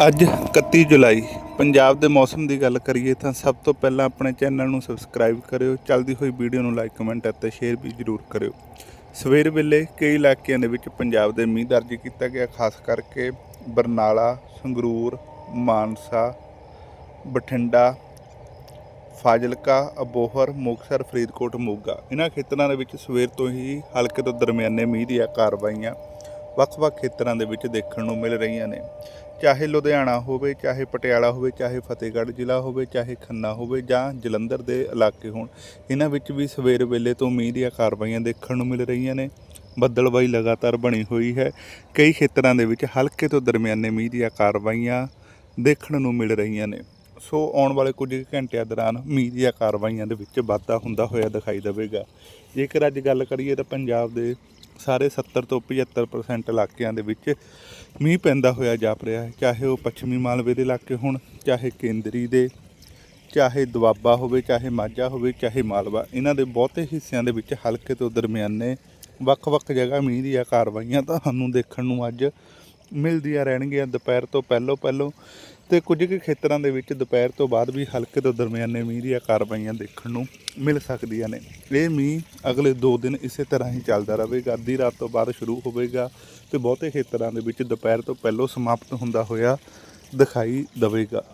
ਅੱਜ 31 ਜੁਲਾਈ, ਪੰਜਾਬ ਦੇ ਮੌਸਮ ਦੀ ਗੱਲ ਕਰੀਏ ਤਾਂ ਸਭ ਤੋਂ ਪਹਿਲਾਂ ਆਪਣੇ ਚੈਨਲ ਨੂੰ ਸਬਸਕ੍ਰਾਈਬ ਕਰਿਓ, ਚੱਲਦੀ ਹੋਈ ਵੀਡੀਓ ਨੂੰ ਲਾਈਕ ਕਮੈਂਟ ਅਤੇ ਸ਼ੇਅਰ ਵੀ ਜ਼ਰੂਰ ਕਰਿਓ। ਸਵੇਰ ਵੇਲੇ ਕਈ ਇਲਾਕਿਆਂ ਦੇ ਵਿੱਚ ਪੰਜਾਬ ਦੇ ਮੀਂਹ ਦਰਜ ਕੀਤਾ ਗਿਆ, ਖਾਸ ਕਰਕੇ ਬਰਨਾਲਾ, ਸੰਗਰੂਰ, ਮਾਨਸਾ, ਬਠਿੰਡਾ, ਫਾਜ਼ਿਲਕਾ, ਅਬੋਹਰ, ਮੁਕਤਸਰ, ਫਰੀਦਕੋਟ, ਮੋਗਾ। ਇਹਨਾਂ ਖੇਤਰਾਂ ਦੇ ਵਿੱਚ ਸਵੇਰ ਤੋਂ ਹੀ ਹਲਕੇ ਤੋਂ ਦਰਮਿਆਨੇ ਮੀਂਹ ਦੀਆਂ ਕਾਰਵਾਈਆਂ ਵੱਖ-ਵੱਖ ਖੇਤਰਾਂ ਦੇ ਵਿੱਚ ਦੇਖਣ ਨੂੰ ਮਿਲ ਰਹੀਆਂ ਨੇ। ਚਾਹੇ ਲੁਧਿਆਣਾ ਹੋਵੇ, ਚਾਹੇ ਪਟਿਆਲਾ ਹੋਵੇ, ਚਾਹੇ ਫਤਿਹਗੜ੍ਹ ਜ਼ਿਲ੍ਹਾ ਹੋਵੇ, ਚਾਹੇ ਖੰਨਾ ਹੋਵੇ ਜਾਂ ਜਲੰਧਰ ਦੇ ਇਲਾਕੇ ਹੋਣ, ਇਹਨਾਂ ਵਿੱਚ ਵੀ ਸਵੇਰ ਵੇਲੇ ਤੋਂ ਮੀਂਹ ਦੀਆਂ ਕਾਰਵਾਈਆਂ ਦੇਖਣ ਨੂੰ ਮਿਲ ਰਹੀਆਂ ਨੇ। ਬੱਦਲਬਾਈ ਲਗਾਤਾਰ ਬਣੀ ਹੋਈ ਹੈ। ਕਈ ਖੇਤਰਾਂ ਦੇ ਵਿੱਚ ਹਲਕੇ ਤੋਂ ਦਰਮਿਆਨੇ ਮੀਂਹ ਦੀਆਂ ਕਾਰਵਾਈਆਂ ਦੇਖਣ ਨੂੰ ਮਿਲ ਰਹੀਆਂ ਨੇ। ਸੋ ਆਉਣ ਵਾਲੇ ਕੁਝ ਘੰਟਿਆਂ ਦੌਰਾਨ ਮੀਂਹ ਦੀਆਂ ਕਾਰਵਾਈਆਂ ਦੇ ਵਿੱਚ ਵਾਧਾ ਹੁੰਦਾ ਹੋਇਆ ਦਿਖਾਈ ਦੇਵੇਗਾ। ਜੇਕਰ ਅੱਜ ਗੱਲ ਕਰੀਏ ਤਾਂ ਪੰਜਾਬ ਦੇ ਸਾਰੇ 70 ਤੋਂ 75% ਇਲਾਕਿਆਂ ਦੇ ਵਿੱਚ ਮੀਂਹ ਪੈਂਦਾ ਹੋਇਆ ਜਾਪ ਰਿਹਾ ਹੈ। ਚਾਹੇ ਉਹ ਪੱਛਮੀ ਮਾਲਵੇ ਦੇ ਇਲਾਕੇ ਹੋਣ, ਚਾਹੇ ਕੇਂਦਰੀ ਦੇ, ਚਾਹੇ ਦੁਆਬਾ ਹੋਵੇ, ਚਾਹੇ ਮਾਝਾ ਹੋਵੇ, ਚਾਹੇ ਮਾਲਵਾ, ਇਹਨਾਂ ਦੇ ਬਹੁਤੇ ਹਿੱਸਿਆਂ ਦੇ ਵਿੱਚ ਹਲਕੇ ਤੋਂ ਦਰਮਿਆਨੇ ਵੱਖ-ਵੱਖ ਜਗ੍ਹਾ ਮੀਂਹ ਦੀਆਂ ਕਾਰਵਾਈਆਂ ਤੁਹਾਨੂੰ ਦੇਖਣ ਨੂੰ ਅੱਜ ਮਿਲਦੀਆਂ ਰਹਿਣਗੀਆਂ ਦੁਪਹਿਰ ਤੋਂ ਪਹਿਲੋਂ ਪਹਿਲੋਂ ਤੇ ਕੁਝ ਕੁ ਖੇਤਰਾਂ ਦੇ ਵਿੱਚ ਦੁਪਹਿਰ ਤੋਂ ਬਾਅਦ ਵੀ ਹਲਕੇ ਤੋਂ ਦਰਮਿਆਨੇ ਮੀਂਹ ਦੀਆਂ ਕਾਰਵਾਈਆਂ ਦੇਖਣ ਨੂੰ ਮਿਲ ਸਕਦੀਆਂ ਨੇ। ਇਹ ਮੀਂਹ ਅਗਲੇ 2 ਦਿਨ ਇਸੇ ਤਰ੍ਹਾਂ ਹੀ ਚੱਲਦਾ ਰਹੇਗਾ। ਅੱਧੀ ਰਾਤ ਤੋਂ ਬਾਅਦ ਸ਼ੁਰੂ ਹੋਵੇਗਾ ਤੇ ਬਹੁਤੇ ਖੇਤਰਾਂ ਦੇ ਵਿੱਚ ਦੁਪਹਿਰ ਤੋਂ ਪਹਿਲੋਂ ਸਮਾਪਤ ਹੁੰਦਾ ਹੋਇਆ ਦਿਖਾਈ ਦੇਵੇਗਾ।